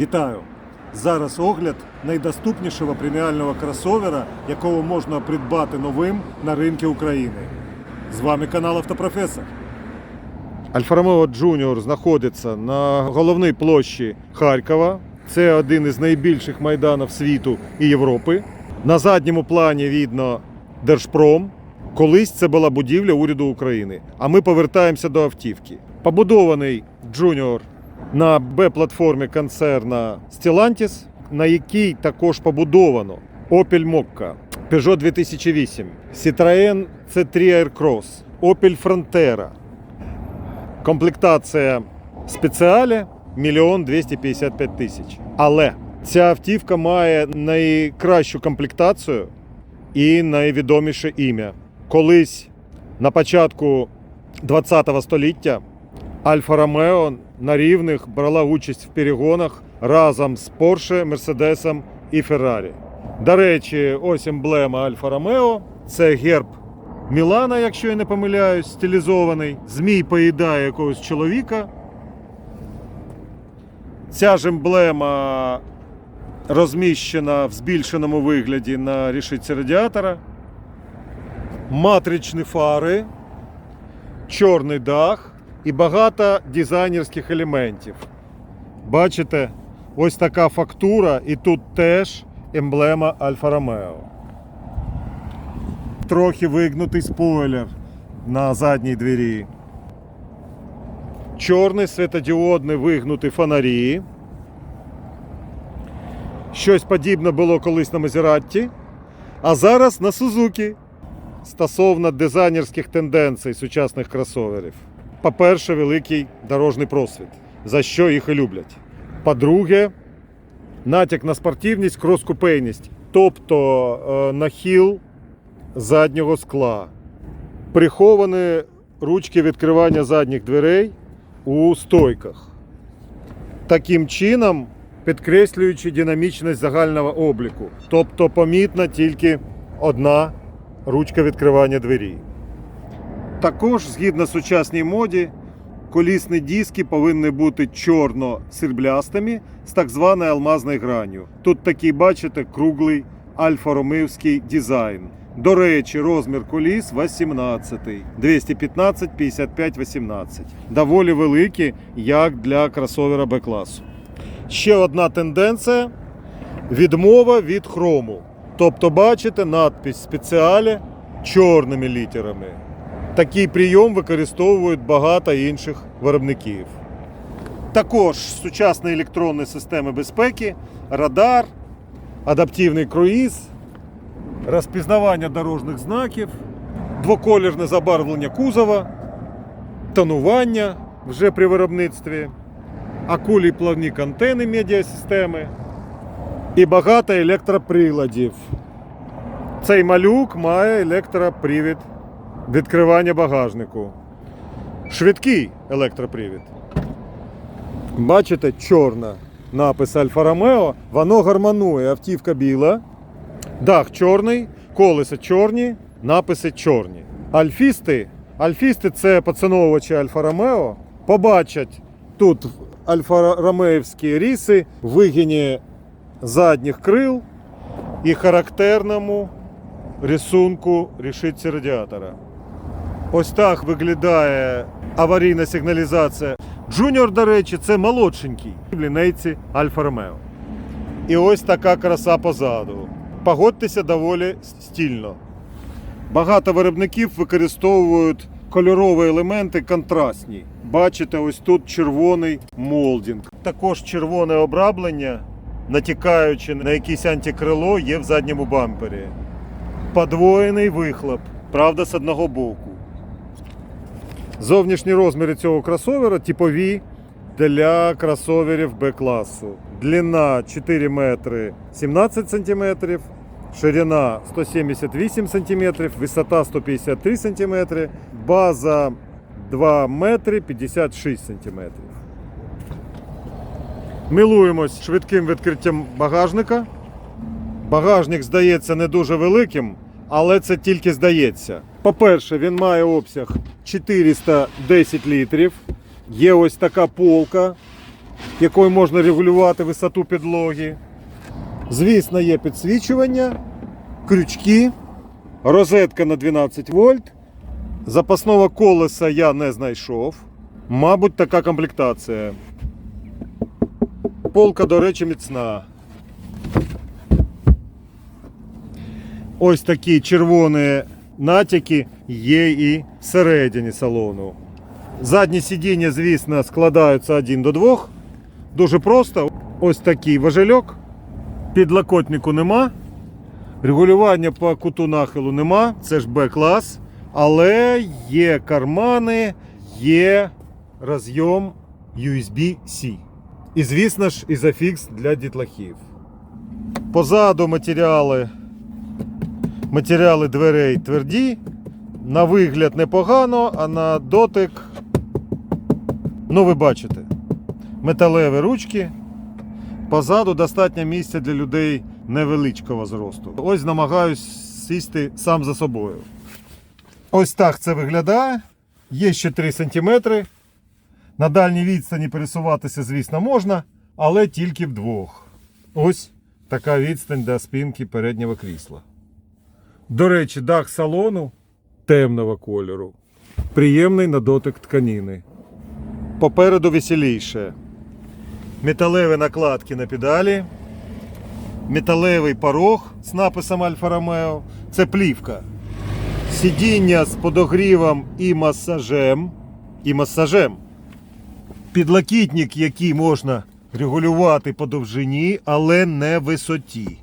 Вітаю! Зараз огляд найдоступнішого преміального кросовера, якого можна придбати новим на ринку України. З вами канал Автопрофесор. Альфа Ромео Junior знаходиться на головній площі Харкова. Це один із найбільших майданів світу і Європи. На задньому плані видно Держпром. Колись це була будівля уряду України. А ми повертаємося до автівки. Побудований Junior на Б-платформі концерна Stellantis, на якій також побудовано Opel Mokka, Peugeot 2008, Citroën C3 Aircross, Opel Frontera. Комплектація спеціалі 1 255 тисяч. Але ця автівка має найкращу комплектацію і найвідоміше ім'я. Колись на початку 20 століття Альфа Ромео на рівних брала участь в перегонах разом з Porsche, Мерседесом і Феррарі. До речі, ось емблема Альфа Ромео. Це герб Мілана, якщо я не помиляюсь, стилізований. Змій поїдає якогось чоловіка. Ця ж емблема розміщена в збільшеному вигляді на рішиці радіатора. Матричні фари, чорний дах і багато дизайнерських елементів. Бачите, ось така фактура, і тут теж емблема Альфа Ромео. Трохи вигнутий спойлер на задній двері. Чорний світодіодний вигнуті фонарі. Щось подібне було колись на Мазератті, а зараз на Сузукі. Стосовно дизайнерських тенденцій сучасних кросоверів. По-перше, великий дорожній просвіт, за що їх і люблять. По-друге, натяк на спортивність, крос-купейність, тобто е, нахил заднього скла. Приховані ручки відкривання задніх дверей у стойках. Таким чином, підкреслюючи динамічність загального обліку. Тобто помітна тільки одна ручка відкривання двері. Також, згідно сучасній моді, колісні диски повинні бути чорно-сріблястими з так званою алмазною гранню. Тут такий, бачите, круглий альфа-ромеївський дизайн. До речі, розмір коліс 18, 215, 55, 18. Доволі великі, як для кросовера Б-класу. Ще одна тенденція відмова від хрому. Тобто, бачите, надпись спеціалі чорними літерами. Такий прийом використовують багато інших виробників. Також сучасні електронні системи безпеки, радар, адаптивний круїз, розпізнавання дорожніх знаків, двоколірне забарвлення кузова, тонування вже при виробництві, акулі плавні антени медіасистеми і багато електроприладів. Цей малюк має електропривід відкривання багажнику. Швидкий електропривід. Бачите, чорна напис Альфа Ромео, воно гармонує. Автівка біла, дах чорний, колеса чорні, написи чорні. Альфісти, альфісти це поціновувачі Альфа Ромео, побачать тут альфа ромеївські ріси, вигині задніх крил і характерному рисунку рішиці радіатора. Ось так виглядає аварійна сигналізація. Джуніор, до речі, це молодшенький в лінейці Альфа Ромео. І ось така краса позаду. Погодьтеся доволі стільно. Багато виробників використовують кольорові елементи контрастні. Бачите, ось тут червоний молдінг. Також червоне обраблення, натякаючи на якесь антикрило, є в задньому бампері. Подвоєний вихлоп, правда, з одного боку. Зовнішні розміри цього кросовера типові для кросоверів Б-класу. Длина 4 метри 17 сантиметрів, ширина 178 сантиметрів, висота 153 сантиметри, база 2 метри 56 сантиметрів. Милуємось швидким відкриттям багажника. Багажник здається не дуже великим, але це тільки здається. По-перше, він має обсяг 410 літрів. Є ось така полка якою можна регулювати висоту підлоги. Звісно, є підсвічування, крючки, розетка на 12 вольт. Запасного колеса я не знайшов. Мабуть, така комплектація. Полка, до речі, міцна. Ось такі червоні натяки є і всередині салону. Задні сидіння, звісно, складаються один до двох. Дуже просто. Ось такий важельок. Підлокотнику нема. Регулювання по куту нахилу нема. Це ж Б-клас. Але є кармани, є розйом USB-C. І, звісно ж, ізофікс для дітлахів. Позаду матеріали, матеріали дверей тверді. На вигляд непогано, а на дотик, ну ви бачите, металеві ручки. Позаду достатньо місця для людей невеличкого зросту. Ось намагаюсь сісти сам за собою. Ось так це виглядає. Є ще 3 см. На дальній відстані пересуватися, звісно, можна, але тільки вдвох. Ось така відстань до спинки переднього крісла. До речі, дах салону темного кольору. Приємний на дотик тканини. Попереду веселіше. Металеві накладки на педалі. Металевий порог з написом Альфа Ромео. Це плівка. Сидіння з подогрівом і масажем. І масажем. Підлокітник, який можна регулювати по довжині, але не висоті.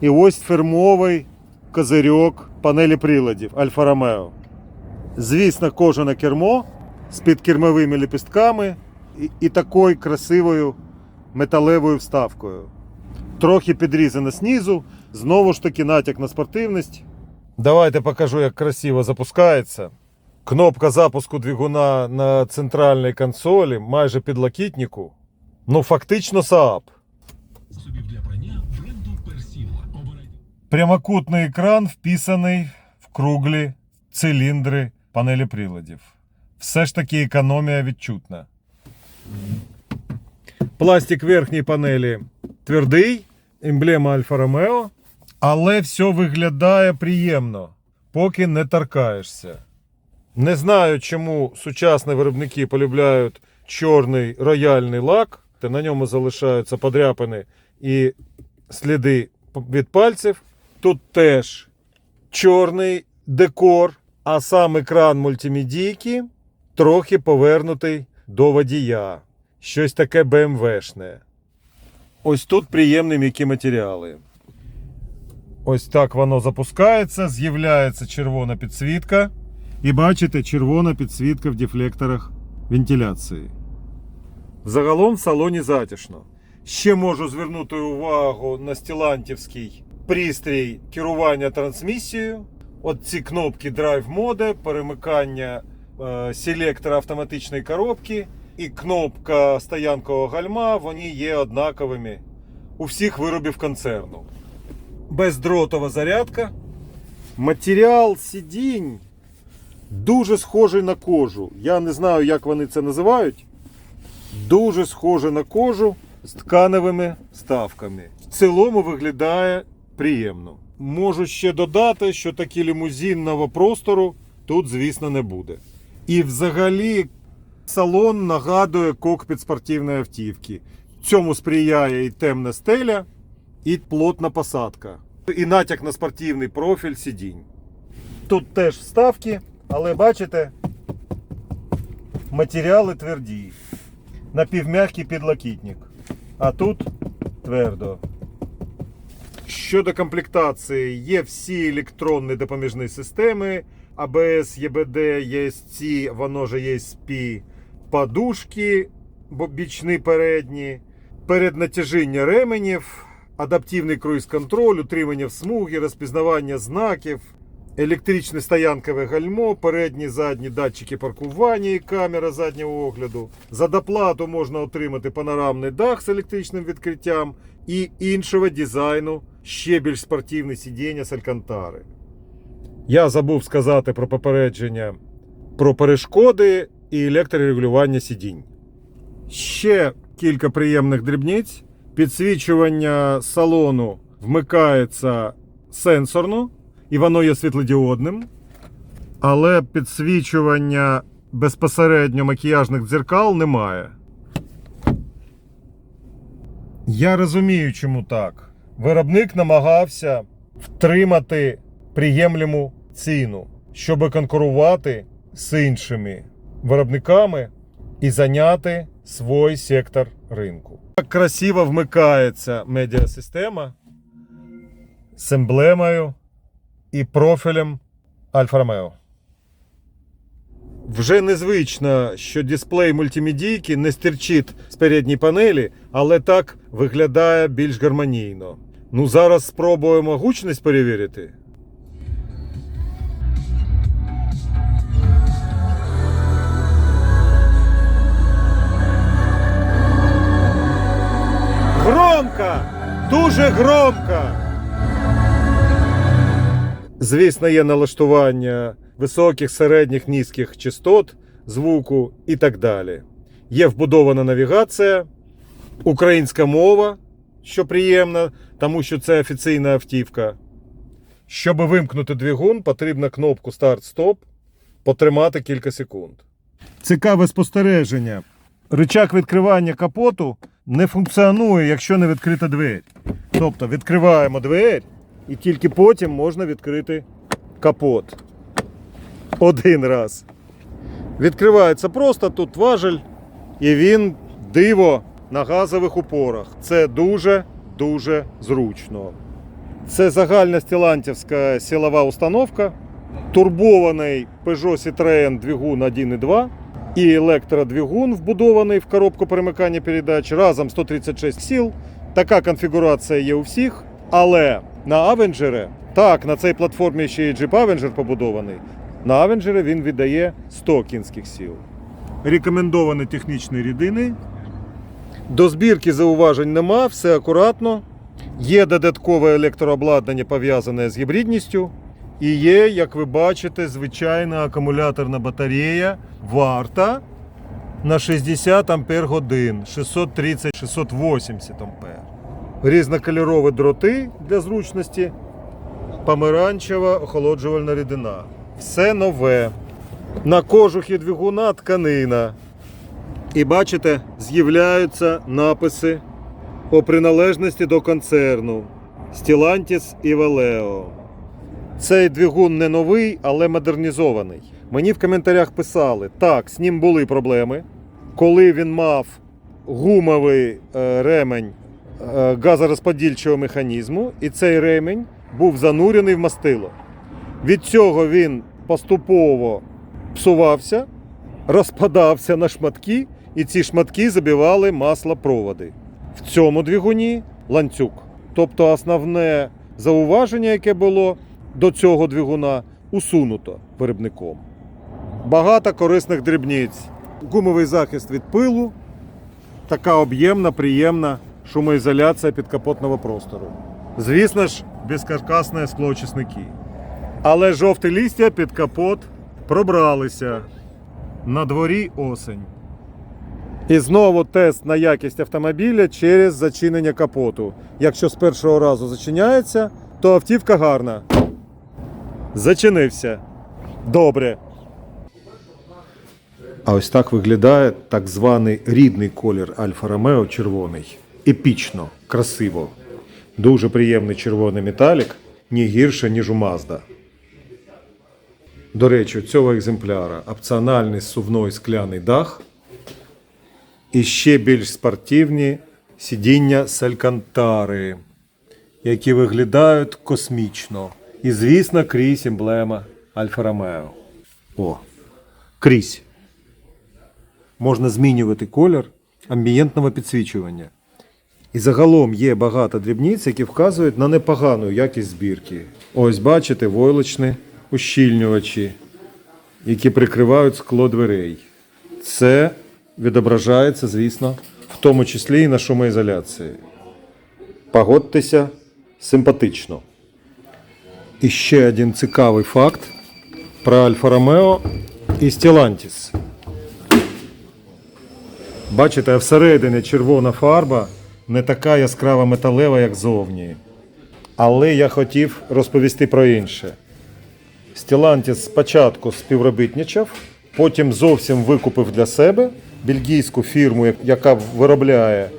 І ось фірмовий козирьок панелі приладів Альфа Ромео. Звісно, кожане кермо з підкермовими ліпістками і, і такою красивою металевою вставкою. Трохи підрізано знизу, знову ж таки натяк на спортивність. Давайте покажу, як красиво запускається. Кнопка запуску двигуна на центральній консолі, майже підлокітнику. Ну, фактично Saab. Прямокутний екран вписаний в круглі циліндри панелі приладів. Все ж таки економія відчутна. Пластик верхньої панелі твердий, емблема Альфа Ромео, але все виглядає приємно, поки не торкаєшся. Не знаю, чому сучасні виробники полюбляють чорний рояльний лак, та на ньому залишаються подряпини і сліди від пальців. Тут теж чорний декор, а сам екран мультимедійки трохи повернутий до водія. Щось таке БМВшне. Ось тут приємні м'які матеріали. Ось так воно запускається, з'являється червона підсвітка. І бачите, червона підсвітка в дефлекторах вентиляції. Загалом в салоні затишно. Ще можу звернути увагу на стілантівський пристрій керування трансмісією. От ці кнопки Drive Mode, перемикання е, селектора автоматичної коробки і кнопка стоянкового гальма, вони є однаковими у всіх виробів концерну. Бездротова зарядка. Матеріал сидінь дуже схожий на кожу. Я не знаю, як вони це називають. Дуже схоже на кожу з тканевими ставками. В цілому виглядає приємно. Можу ще додати, що такі лімузинного простору тут, звісно, не буде. І взагалі салон нагадує кокпіт спортивної автівки. Цьому сприяє і темна стеля, і плотна посадка. І натяк на спортивний профіль сидінь. Тут теж вставки, але бачите, матеріали тверді. Напівм'який підлокітник. А тут твердо. Щодо комплектації, є всі електронні допоміжні системи. ABS, EBD, ESC, воно же ESP, подушки бічні передні, переднатяжіння ременів, адаптивний круїз-контроль, утримання в смугі, розпізнавання знаків, електричне стоянкове гальмо, передні задні датчики паркування і камера заднього огляду. За доплату можна отримати панорамний дах з електричним відкриттям і іншого дизайну, ще більш спортивне сидіння з алькантари. Я забув сказати про попередження про перешкоди і електрорегулювання сидінь. Ще кілька приємних дрібниць. Підсвічування салону вмикається сенсорно, і воно є світлодіодним. Але підсвічування безпосередньо макіяжних дзеркал немає. Я розумію, чому так. Виробник намагався втримати приємлему ціну, щоб конкурувати з іншими виробниками і зайняти свій сектор ринку. Так красиво вмикається медіасистема з емблемою і профілем Альфа Ромео. Вже незвично, що дисплей мультимедійки не стирчить з передньої панелі, але так виглядає більш гармонійно. Ну, зараз спробуємо гучність перевірити. Громко! Дуже громко! Звісно, є налаштування високих, середніх, низьких частот звуку і так далі. Є вбудована навігація, українська мова, що приємно, тому що це офіційна автівка. Щоб вимкнути двигун, потрібна кнопку старт-стоп потримати кілька секунд. Цікаве спостереження. Рычаг відкривання капоту не функціонує, якщо не відкрита двері. Тобто відкриваємо двері і тільки потім можна відкрити капот. Один раз. Відкривається просто тут важель, і він диво на газових упорах. Це дуже-дуже зручно. Це загальна стілантівська силова установка, турбований Peugeot Citroën двигун 1.2 і електродвигун, вбудований в коробку перемикання передач, разом 136 сил. Така конфігурація є у всіх. Але на Avenger, так, на цій платформі ще і Jeep Avenger побудований. На Avenger він віддає 100 кінських сил. Рекомендовані технічні рідини. До збірки зауважень нема, все акуратно. Є додаткове електрообладнання пов'язане з гібридністю. І є, як ви бачите, звичайна акумуляторна батарея варта на 60 ампер годин, 630-680 ампер. Різнокольорові дроти для зручності, помаранчева охолоджувальна рідина. Все нове. На кожухі двигуна тканина. І бачите, з'являються написи по приналежності до концерну Stellantis і Valeo. Цей двигун не новий, але модернізований. Мені в коментарях писали, так, з ним були проблеми. Коли він мав гумовий е, ремень е, газорозподільчого механізму, і цей ремень був занурений в мастило. Від цього він поступово псувався, розпадався на шматки, і ці шматки забивали маслопроводи. В цьому двигуні ланцюг. Тобто основне зауваження, яке було до цього двигуна, усунуто виробником. Багато корисних дрібниць. Гумовий захист від пилу, така об'ємна, приємна шумоізоляція підкапотного простору. Звісно ж, безкаркасне склоочисники. Але жовті листя під капот пробралися. На дворі осень. І знову тест на якість автомобіля через зачинення капоту. Якщо з першого разу зачиняється, то автівка гарна. Зачинився. Добре. А ось так виглядає так званий рідний колір Альфа Ромео червоний. Епічно, красиво. Дуже приємний червоний металік, ні гірше, ніж у Mazda. До речі, у цього екземпляра опціональний сувной скляний дах і ще більш спортивні сидіння з алькантари, які виглядають космічно. І, звісно, крізь емблема Альфа Ромео. О, крізь. Можна змінювати колір амбієнтного підсвічування. І загалом є багато дрібниць, які вказують на непогану якість збірки. Ось бачите, войлочні ущільнювачі, які прикривають скло дверей. Це відображається, звісно, в тому числі і на шумоізоляції. Погодьтеся симпатично. І ще один цікавий факт про Альфа Ромео і Stellantis. Бачите, всередині червона фарба не така яскрава металева, як зовні. Але я хотів розповісти про інше. Stellantis спочатку співробітничав, потім зовсім викупив для себе бельгійську фірму, яка виробляє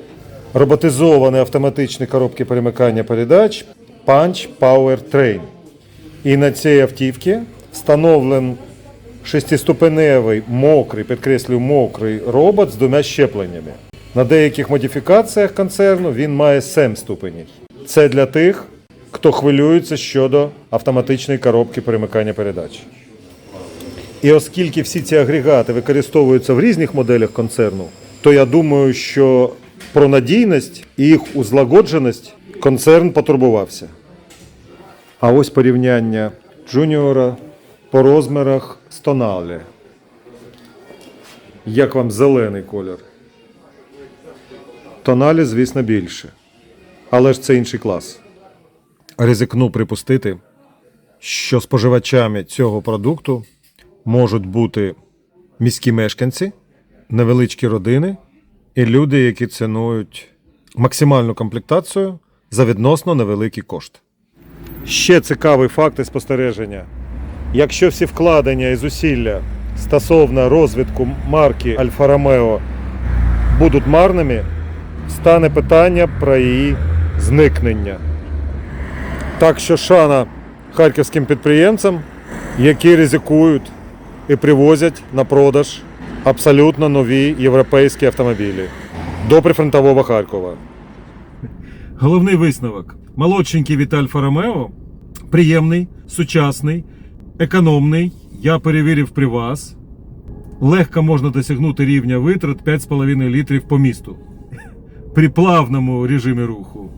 роботизовані автоматичні коробки перемикання передач Punch Power Train. І на цій автівці встановлений шестиступеневий мокрий, підкреслюю, мокрий робот з двома щепленнями. На деяких модифікаціях концерну він має 7 ступенів. Це для тих, хто хвилюється щодо автоматичної коробки перемикання передач. І оскільки всі ці агрегати використовуються в різних моделях концерну, то я думаю, що про надійність і їх узлагодженість концерн потурбувався. А ось порівняння Джуніора по розмірах з Тоналі. Як вам зелений колір? Тоналі, звісно, більше. Але ж це інший клас. Ризикну припустити, що споживачами цього продукту можуть бути міські мешканці, невеличкі родини і люди, які цінують максимальну комплектацію за відносно невеликий кошт. Ще цікавий факт і спостереження. Якщо всі вкладення і зусилля стосовно розвитку марки Альфа Ромео будуть марними, стане питання про її зникнення. Так що шана харківським підприємцям, які ризикують і привозять на продаж абсолютно нові європейські автомобілі до прифронтового Харкова. Головний висновок. Молодшенький від Альфа приємний, сучасний, економний. Я перевірив при вас. Легко можна досягнути рівня витрат 5,5 літрів по місту при плавному режимі руху.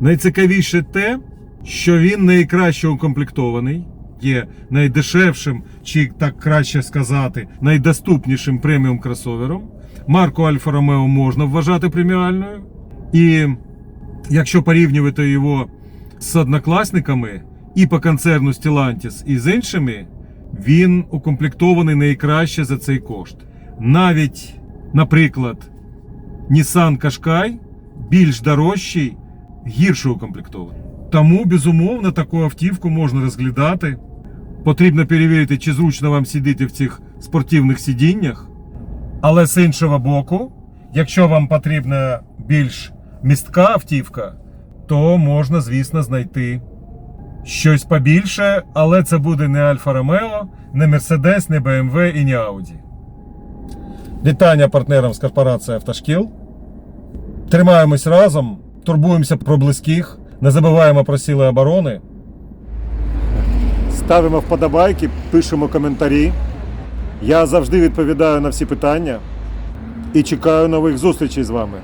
Найцікавіше те, що він найкраще укомплектований, є найдешевшим, чи так краще сказати, найдоступнішим преміум кросовером. Марку Альфа Ромео можна вважати преміальною. І якщо порівнювати його з однокласниками і по концерну Stellantis, і з іншими, він укомплектований найкраще за цей кошт. Навіть, наприклад, Nissan Qashqai більш дорожчий, гірше укомплектований. Тому, безумовно, таку автівку можна розглядати. Потрібно перевірити, чи зручно вам сидіти в цих спортивних сидіннях. Але з іншого боку, якщо вам потрібна більш містка автівка, то можна, звісно, знайти щось побільше, але це буде не Альфа Ромео, не Мерседес, не BMW і не Audi. Вітання партнерам з корпорації Автошкіл. Тримаємось разом, турбуємося про близьких, не забуваємо про сили оборони. Ставимо вподобайки, пишемо коментарі. Я завжди відповідаю на всі питання і чекаю нових зустрічей з вами.